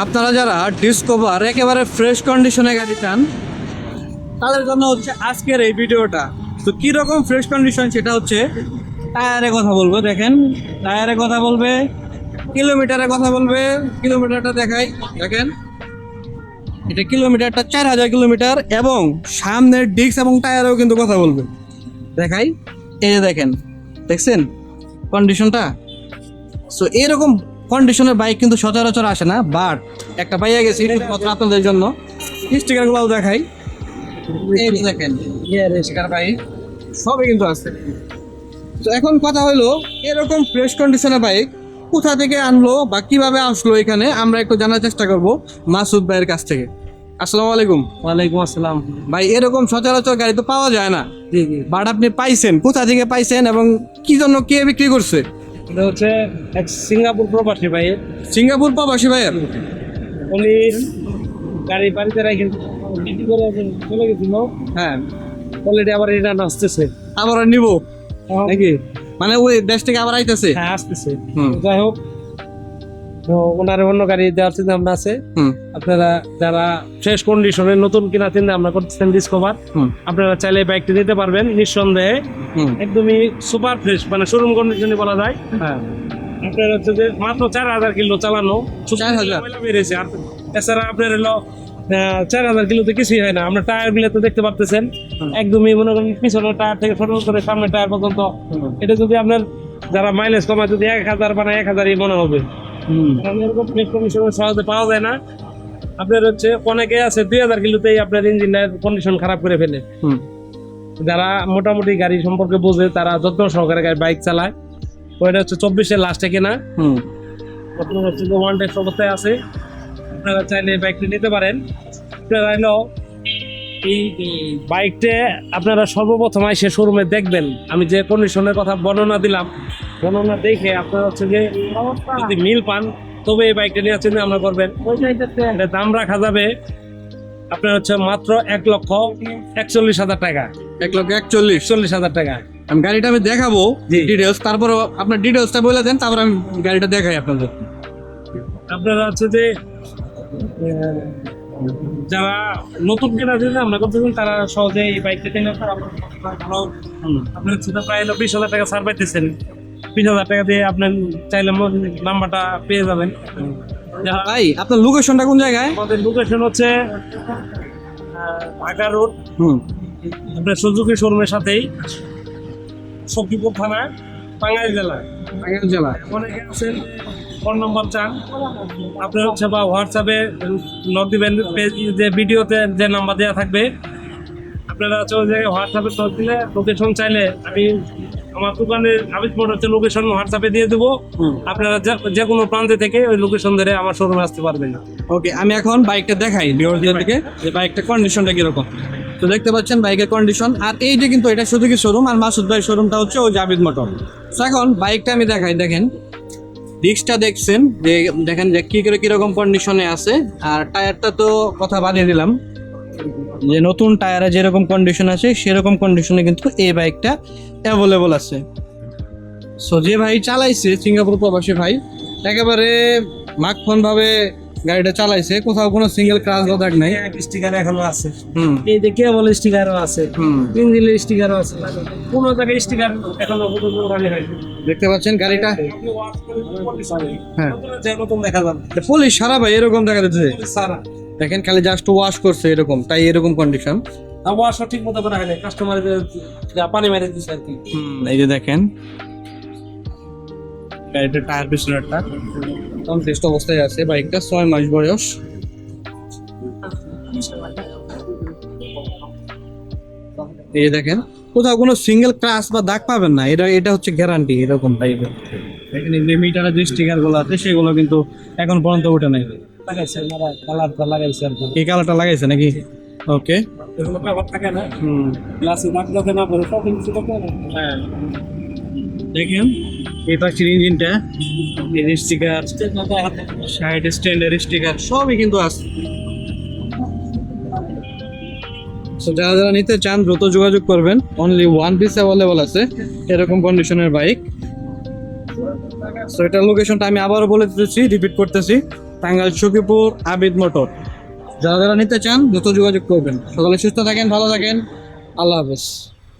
আপনারা যারা ডিসকভার একেবারে ফ্রেশ কন্ডিশনে গাড়ি চান, তাদের জন্য হচ্ছে আজকের এই ভিডিওটা। তো কীরকম ফ্রেশ কন্ডিশন সেটা হচ্ছে টায়ারে কথা বলব, দেখেন। টায়ারে কথা বলবে কিলোমিটারে কথা বলবে কিলোমিটারটা দেখাই, দেখেন। এটা কিলোমিটারটা চার হাজার কিলোমিটার এবং সামনের ডিস্ক এবং টায়ারেও কিন্তু কথা বলবে। দেখাই, এই যে দেখেন, দেখছেন কন্ডিশনটা সো এরকম কন্ডিশনের বাইক কিন্তু সচরাচর আসে না বাট একটা পাইয়া গেছি আপনাদের জন্য। স্টিকারগুলোও দেখাই। এই দেখেন স্টিকার বাইক সবই কিন্তু আছে। তো এখন কথা হলো এরকম ফ্রেশ কন্ডিশনের বাইক কোথা থেকে আনলো বা কীভাবে আসলো এখানে আমরা একটু জানার চেষ্টা করব মাসুদ ভাইয়ের কাছ থেকে। আসসালামু আলাইকুম। ওয়ালাইকুম আসসালাম। ভাই এরকম সচরাচর গাড়ি তো পাওয়া যায় না। জি জি। বাট আপনি পাইছেন কোথা থেকে পাইছেন এবং কি জন্য কে বিক্রি করছে? এটা হচ্ছে এক সিঙ্গাপুর প্রবাসী ভাই। সিঙ্গাপুর প্রবাসী ভাইয়ের? উনি গাড়ি বাড়িতে রাখেন বিক্রি করে চলে গেছিল। হ্যাঁ। অলরেডি আবার রিটার্ন আসতেছে আবার নিব? নাকি? মানে ওই দেশ থেকে আবার আইতেছে? হ্যাঁ আসতেছে। যাই হোক তো ওনার অন্য গাড়ি দেওয়ার চিন্তা ভাবনা আছে। আপনারা যারা ফ্রেশ কন্ডিশনে নতুন কিনা চিন্তা ভাবনা করতেছেন ডিসকভার আপনারা চাইলে বাইকটি নিতে পারবেন নিঃসন্দেহে। একদমই সুপার ফ্রেশ মানে শোরুম কন্ডিশনে বলা যায়। হ্যাঁ। আপনার হচ্ছে যে মাত্র চার হাজার কিলো চালানো? ময়লা আর এছাড়া আপনার হলো চার হাজার কিলোতে কিছুই হয় না। আমরা টায়ারগুলো তো দেখতে পারতেছেন। একদমই মনে করেন পিছনের টায়ার থেকে শুরু করে সামনের টায়ার পর্যন্ত। এটা যদি আপনার যারা মাইলেজ কমায় যদি এক হাজার বানায় এক হাজারই মনে হবে। এরকম সহজে পাওয়া যায় না। আপনার হচ্ছে অনেকে আছে দুই হাজার কিলোতেই আপনার ইঞ্জিনের কন্ডিশন খারাপ করে ফেলে। হুম। যারা মোটামুটি গাড়ি সম্পর্কে বোঝে তারা যত্ন সহকারে গাড়ি বাইক চালায়। ওইটা হচ্ছে চব্বিশের লাস্টে কেনা। হুম। আপনার হচ্ছে ওয়ান টেস্ট অবস্থায় আছে। আপনারা চাইলে বাইকটি নিতে পারেন। আপনারা এই বাইকটা আপনারা সর্বপ্রথম এসে শোরুমে দেখবেন। আমি যে কন্ডিশনের কথা বর্ণনা দিলাম বর্ণনা দেখে আপনারা হচ্ছে যে যদি মিল পান তবে এই বাইকটা নিয়ে চিন্তা আমরা করবেন। এটা দাম রাখা যাবে আপনার হচ্ছে মাত্র এক লক্ষ একচল্লিশ হাজার টাকা। এক লক্ষ একচল্লিশ। চল্লিশ হাজার টাকা। আমি গাড়িটা আমি দেখাবো। ডিটেলস তারপর আপনার ডিটেলসটা বলে দেন তারপর আমি গাড়িটা দেখাই আপনাদের। আপনারা হচ্ছে যে যারা নতুন কেনার জন্য আমরা করতেছেন তারা সহজে এই বাইকটা কিনে আপনারা ভালো আপনার হচ্ছে প্রায় বিশ হাজার টাকা ছাড় পাইতেছেন। বিশ হাজার টাকা দিয়ে আপনার চাইলে নাম্বারটা পেয়ে যাবেন। ভাই আপনার লোকেশনটা কোন জায়গায়? আমাদের লোকেশন হচ্ছে ঢাকা রোড হুম। আপনার সুজুকি শোরুমের সাথেই সখীপুর থানা টাঙ্গাইল জেলা টাঙ্গাইল জেলা অনেকে আছেন ফোন নম্বর চান। আপনার হচ্ছে বা হোয়াটসঅ্যাপে নক দিবেন যে ভিডিওতে যে নাম্বার দেওয়া থাকবে। আপনারা হচ্ছে জায়গায় হোয়াটসঅ্যাপে নক দিলে লোকেশন চাইলে আমি আমার দোকানের আবিদ মোটর হচ্ছে লোকেশন হোয়াটসঅ্যাপে দিয়ে দেবো। আপনারা যে- কোনো প্রান্তে থেকে ওই লোকেশন ধরে আমার শোরুমে আসতে পারবেন। ওকে আমি এখন বাইকটা দেখাই থেকে যে বাইকটার কন্ডিশনটা কীরকম। তো দেখতে পাচ্ছেন বাইকের কন্ডিশন আর এই যে কিন্তু এটা শুধু কি শোরুম আর মাসুদ ভাই শোরুমটা হচ্ছে ওই জাবিদ মোটর। তো এখন বাইকটা আমি দেখাই দেখেন। ডিস্কটা দেখছেন, যে দেখেন যে কি করে, কীরকম কন্ডিশনে আছে। আর টায়ারটা তো কথা বাদিয়ে দিলাম, যে নতুন টায়ারে যেরকম কন্ডিশন আছে, সেরকম কন্ডিশনে কিন্তু এই বাইকটা অ্যাভেলেবল আছে। সো যে ভাই চালাইছে, সিঙ্গাপুর প্রবাসী ভাই, একেবারে মাখন ভাবে গাড়িটা চালাইছে কোথাও কোনো সিঙ্গেল ক্রাশ বা দাগ নাই। স্টিকার এখনও আছে। এই যে কেবল স্টিকারও আছে হুম। ইঞ্জিনের স্টিকারও আছে। কোনো জায়গায় স্টিকার এখনও পর্যন্ত ওঠানো হয়নি। দেখতে পাচ্ছেন গাড়িটা? হ্যাঁ। যে নতুন দেখা যাবে। পুলিশ সারা ভাই এরকম দেখা যাচ্ছে? সারা। দেখেন খালি জাস্ট ওয়াশ করছে এরকম তাই এরকম কন্ডিশন আবহাওয়া সঠিক মতো করা হয়নি কাস্টমারদের যা পানি মেরে দিচ্ছে আর কি। এই যে দেখেন গাড়িটা টায়ার পিছনেরটা। তখন টেস্ট অবস্থায় আছে বাইকটা ছয় মাস বয়স। এই দেখেন কোথাও কোনো সিঙ্গেল ক্রাশ বা দাগ পাবেন না এটা এটা হচ্ছে গ্যারান্টি এরকম টাইপের এখানে যে মিটারে যে স্টিকারগুলো আছে সেগুলো কিন্তু এখন পর্যন্ত ওঠে নাই। কালারটা লাগাইছে আর কি। এই কালারটা লাগাইছে নাকি? ওকে হ্যাঁ। দেখেন এই পাশের ইঞ্জিনটা স্টিকার সাইড স্ট্যান্ডের স্টিকার সবই কিন্তু আছে। যারা যারা নিতে চান, দ্রুত যোগাযোগ করবেন। অনলি ওয়ান পিস অ্যাভেলেবল আছে, এরকম কন্ডিশনের বাইক সো এটার লোকেশনটা আমি আবারও বলে দিতেছি রিপিট করতেছি। টাঙ্গাইল, সখীপুর, আবিদ মোটর। যারা যারা নিতে চান, দ্রুত যোগাযোগ করবেন। সকালে সুস্থ থাকেন, ভালো থাকেন। আল্লাহ হাফেজ।